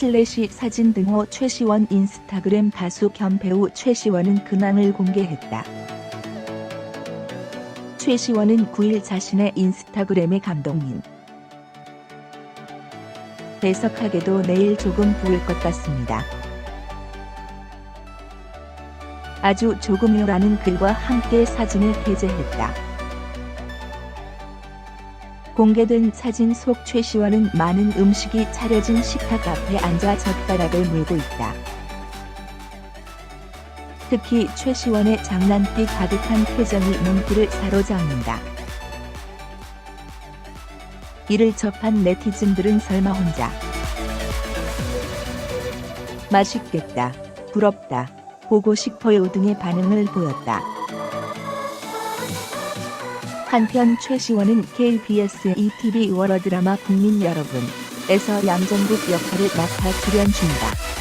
슬래시 사진 등호 최시원 인스타그램 가수 겸 배우 최시원은 근황을 공개했다. 최시원은 9일 자신의 인스타그램에 감동인 배석하게도 내일 조금 부을 것 같습니다. 아주 조금요라는 글과 함께 사진을 게재했다. 공개된 사진 속 최시원은 많은 음식이 차려진 식탁 앞에 앉아 젓가락을 물고 있다. 특히 최시원의 장난기 가득한 표정이 눈길을 사로잡는다. 이를 접한 네티즌들은 설마 혼자 맛있겠다, 부럽다, 보고 싶어요 등의 반응을 보였다. 한편 최시원은 KBS ETV 월드라마 국민 여러분에서 양정국 역할을 맡아 출연 중이다.